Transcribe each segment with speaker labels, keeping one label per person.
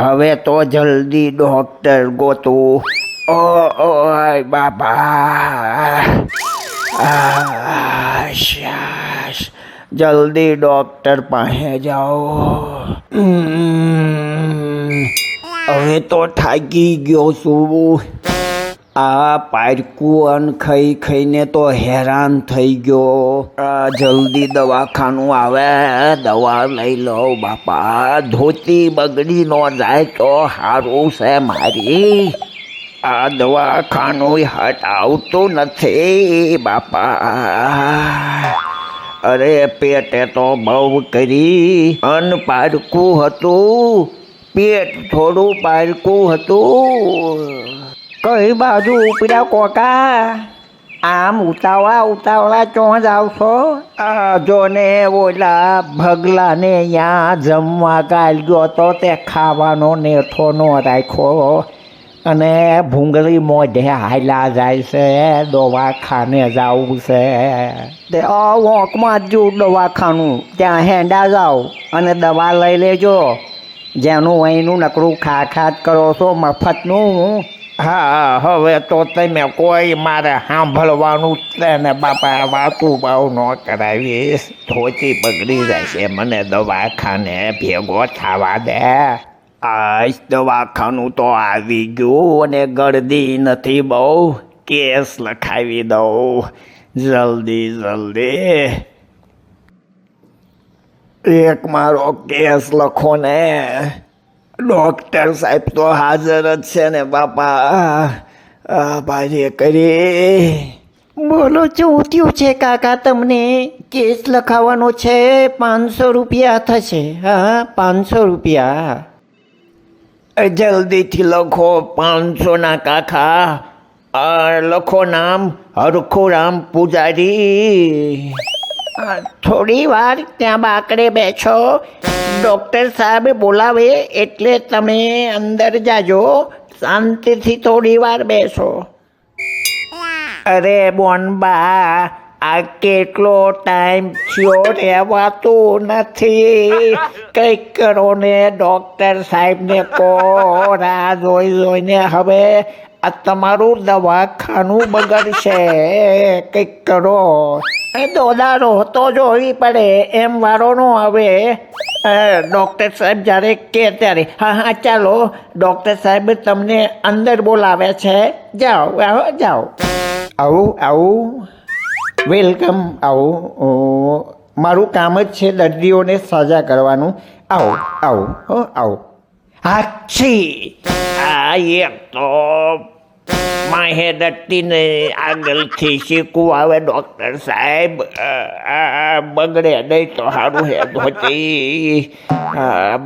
Speaker 1: હવે તો જલ્દી ડોક્ટર ગોતું. ઓ ઓય બાબા. જલ્દી ડોક્ટર પાસે જાઓ. હવે તો થાકી ગયો છું. આ પારકું અન ખાઈ ખાઈને તો હેરાન થઈ ગયો. આ જલ્દી દવાખાનું આવે, દવા લઈ લઉં બાપા. ધોતી બગડી ન જાય તો સારું છે મારી. આ દવાખાનું હટ આવતું નથી બાપા. અરે પેટે તો બહુ કરી. અન પારકું હતું, પેટ થોડું પારકું હતું. કઈ બાજુ ઉપડ્યા કોકા? આમ ઉતાવળા ઉતાવળા ચોં જાવ છો? આ જો ને ઓલા ભગલાને અહીંયા જમવા ગાલ્યો તો તે ખાવાનો નેઠો નો રાખ્યો. અને ભૂંગળી મોઢે હાલા જાય છે, દવાખાને જવું છે. તે વોંકમાં જ જુ દવાખાનું, ત્યાં હેંડા જાઓ અને દવા લઈ લેજો. જેનું અહીંનું નકરું ખા ખાત કરો છો, મફતનું. હા, હવે તો તમે કોઈ મારે સાંભળવાનું છે ને, બાપા વાતું બાવ ન કરાવીશ ધોતી બગડી છે મને દવાખાને ભેગો થવા દે. આજ દવાખાનું તો આવી ગયું અને ગળદી નથી બહુ. કેસ લખાવી દઉં. જલ્દી જલ્દી. એક મારો કેસ લખો ને. ડોક્ટર સાહેબ તો હાજર જ છે ને બાપા. આ ભાઈ કરી.
Speaker 2: બોલો શું થયું છે કાકા તમને? કેસ લખાવવાનો છે પાંચસો રૂપિયા થશે. હા પાંચસો રૂપિયા.
Speaker 1: જલ્દીથી લખો પાંચસોના કાકા. લખો નામ હરખુરામ પૂજારી.
Speaker 2: થોડી વાર ત્યાં બાકડે બેસો ડૉક્ટર સાહેબ બોલાવે એટલે તમે અંદર જાજો. શાંતિથી થોડી વાર બેસો.
Speaker 1: અરે બોનબા, આ કેટલો ટાઈમ થયો રહેવાતું નથી. કંઈક કરો ને ડૉક્ટર સાહેબને કહો, રાહ જોઈ જોઈને હવે આ તમારું દવાખાનું બગડશે. કંઈક કરો.
Speaker 2: એ દોદારો તો જોવી પડે, એમ વારો ન આવે.
Speaker 1: ડૉક્ટર સાહેબ જ્યારે કે ત્યારે, હા હા, ચાલો, ડૉક્ટર સાહેબ તમને અંદર બોલાવે છે. જાઓ, આવો, જાઓ. આવું આવું, વેલકમ, આવું મારું કામ જ છે દર્દીઓને સાજા કરવાનું. આવો આવો, હો, આવો. હાછી આ એક તો માહે દત્તીને આગળથી શીખવું આવે, ડૉક્ટર સાહેબ. આ બગડે નહીં તો સારું હે ધોતી.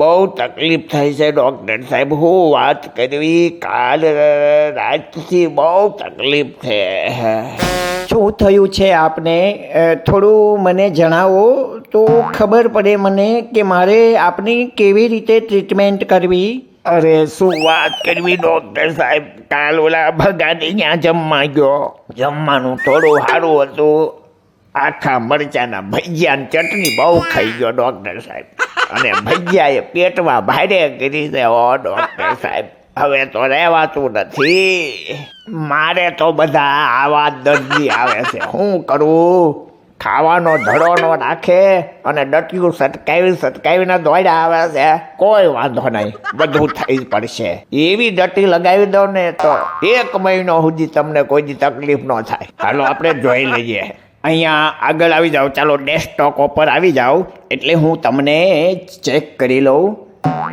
Speaker 1: બહુ તકલીફ થાય છે, ડૉક્ટર સાહેબ. હું વાત કરવી કાલ રાતથી બહુ તકલીફ છે.
Speaker 2: શું થયું છે આપને? થોડું મને જણાવો તો ખબર પડે મને કે મારે આપની કેવી રીતે ટ્રીટમેન્ટ કરવી?
Speaker 1: અરે, શું વાત કરવી ડૉક્ટર સાહેબ? કાલ ઓલા ભગાની ત્યાં જમવા ગયો. જમવાનું થોડું સારું હતું. આખા મરચાના ભજીયાની ચટણી બહુ ખાઈ ગયો ડૉક્ટર સાહેબ. અને ભજીયાએ પેટમાં ભારે કરી છે ઓ ડૉક્ટર સાહેબ. હવે તો રહેવાતું નથી. મારે તો બધા આવા દર્દી આવે છે. શું કરું? ખાવાનો ધડો નો રાખે અને ડટિયું સટકાવી સટકાવીને દોડ્યા આવે છે. કોઈ વાંધો નહીં, બધું થઈ જ પડશે. એવી ડટી લગાવી દો ને તો એક મહિનો સુધી તમને કોઈ તકલીફ ન થાય. હાલો, આપણે જોઈ લઈએ. અહીંયા આગળ આવી જાઓ. ચાલો ડેસ્કટોપ ઉપર આવી જાઓ. એટલે હું તમને ચેક કરી લઉં.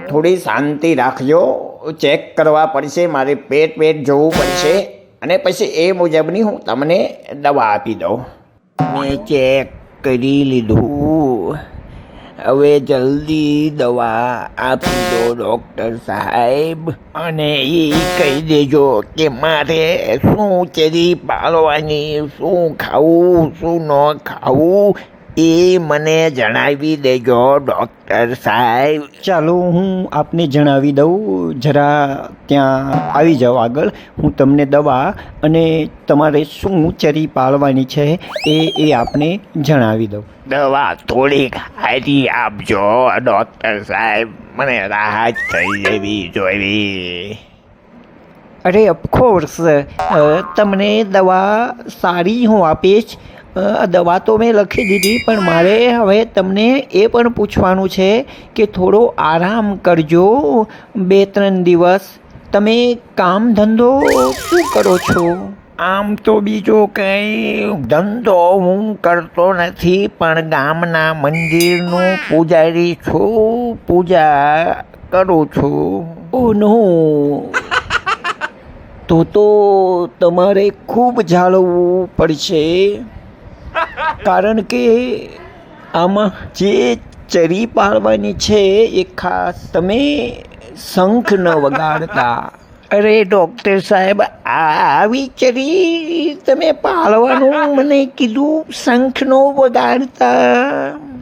Speaker 1: થોડી શાંતિ રાખજો. ચેક કરવા પડશે, મારે પેટ પેટ જોવું પડશે. અને પછી એ મુજબની હું તમને દવા આપી દઉં. મેં ચેક કરી લીધું. હવે જલ્દી દવા આપી દો, ડૉક્ટર સાહેબ. અને એ કહી દેજો કે મારે શું ચેરી પાડવાની, શું ખાવું, શું ન ખાવું. એ મને જણાવી દેજો ડૉક્ટર સાહેબ.
Speaker 2: ચાલો હું આપને જણાવી દઉં. જરા ત્યાં આવી જાઓ આગળ. હું તમને દવા અને તમારે શું ચરી પાળવાની છે એ એ આપને જણાવી દઉં.
Speaker 1: દવા થોડીક હારી આપજો ડૉક્ટર સાહેબ. મને રાહત થઈ જવી જોઈએ
Speaker 2: અરે ઓફકોર્સ તમને દવા સારી હું આપીશ. દવા તો મેં લખી દીધી પણ મારે હવે તમને એ પણ પૂછવાનું છે કે થોડો આરામ કરજો. બે ત્રણ દિવસ તમે કામ ધંધો શું કરો છો?
Speaker 1: આમ તો બીજો કંઈ ધંધો હું કરતો નથી પણ ગામના મંદિરનું પૂજારી છું પૂજા કરું છું.
Speaker 2: ઓ નો. તો તો તમારે ખૂબ જાળવવું પડશે. કારણ કે આમાં જે ચરી પાડવાની છે, એ ખાસ તમે શંખ ન વગાડતા. અરે, ડૉક્ટર સાહેબ, આવી ચરી તમે પાળવાનું મને કીધું શંખ નો વગાડતા.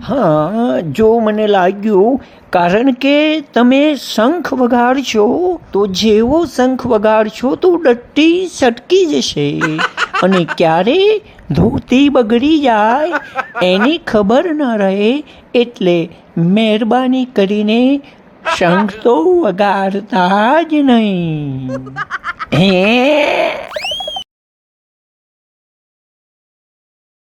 Speaker 2: હા, જો મને લાગ્યું, કારણ કે તમે શંખ વગાડશો, તો જેવો શંખ વગાડશો, તો ડટ્ટી સટકી જશે. અને ક્યારે ધોતી બગડી જાય, એની ખબર ન રહે એટલે મહેરબાની કરીને શંખ તો વગાડતા જ નહીં. હે?